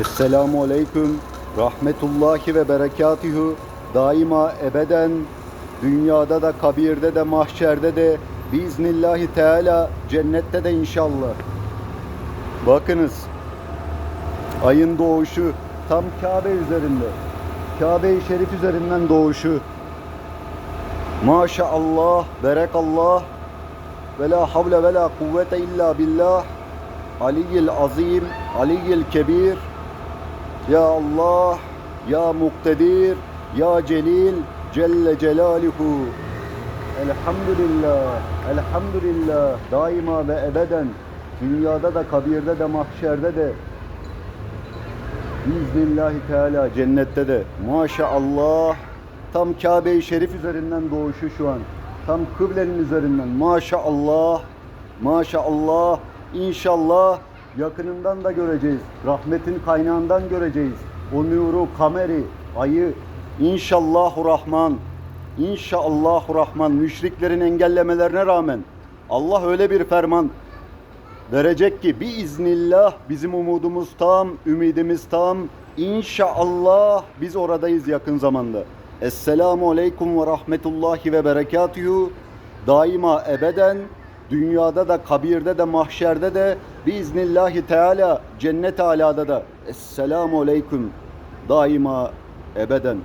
Esselamu Aleyküm Rahmetullahi ve Berekatuhu. Daima ebeden Dünyada da kabirde de mahşerde de Biiznillahü Teala Cennette de inşallah. Bakınız Ayın doğuşu tam Kabe üzerinde Kabe-i Şerif üzerinden doğuşu. Maşallah, berekallah ve la havle ve la kuvvete illa billah. Aliyyil azim, aliyyil kebir Ya Allah, Ya muktedir, Ya celil, Celle celaluhu. Elhamdülillah, elhamdülillah. Daima ve ebeden dünyada da kabirde de mahşerde de. Biiznillahü Teala cennette de. Maşallah tam Kabe-i Şerif üzerinden doğuşu şu an. Tam kıblenin üzerinden. Maşallah maşallah. İnşallah yakınından da göreceğiz. Rahmetin kaynağından göreceğiz. O nuru kameri ayı inşallahu rahman inşallahu rahman müşriklerin engellemelerine rağmen Allah öyle bir ferman verecek ki biiznillah bizim umudumuz tam, ümidimiz tam. İnşallah biz oradayız yakın zamanda. Esselamu aleyküm ve rahmetullahi ve berekatuhu. Daima ebeden dünyada da kabirde de mahşerde de biiznillahi teala cennet alada da. Esselamu aleyküm. Daima ebeden.